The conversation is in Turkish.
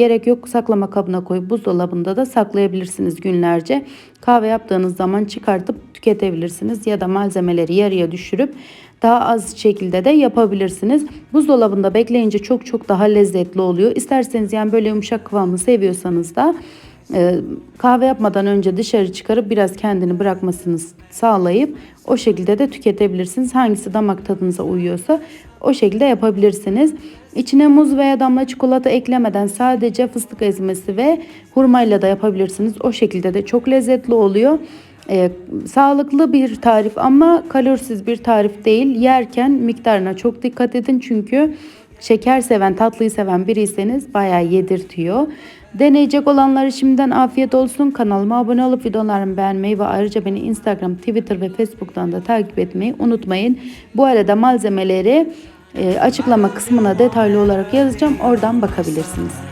Gerek yok saklama kabına koyup buzdolabında da saklayabilirsiniz günlerce. Kahve yaptığınız zaman çıkartıp tüketebilirsiniz ya da malzemeleri yarıya düşürüp daha az şekilde de yapabilirsiniz. Buzdolabında bekleyince çok çok daha lezzetli oluyor. İsterseniz yani böyle yumuşak kıvamı seviyorsanız da kahve yapmadan önce dışarı çıkarıp biraz kendini bırakmasını sağlayıp o şekilde de tüketebilirsiniz. Hangisi damak tadınıza uyuyorsa o şekilde yapabilirsiniz. İçine muz veya damla çikolata eklemeden sadece fıstık ezmesi ve hurmayla da yapabilirsiniz. O şekilde de çok lezzetli oluyor. Ee, sağlıklı bir tarif ama kalorisiz bir tarif değil. Yerken miktarına çok dikkat edin çünkü şeker seven, tatlıyı seven biriyseniz bayağı yedirtiyor. Deneyecek olanlara şimdiden afiyet olsun. Kanalıma abone olup videolarımı beğenmeyi ve ayrıca beni Instagram, Twitter ve Facebook'tan da takip etmeyi unutmayın. Bu arada malzemeleri e, açıklama kısmına detaylı olarak yazacağım. Oradan bakabilirsiniz.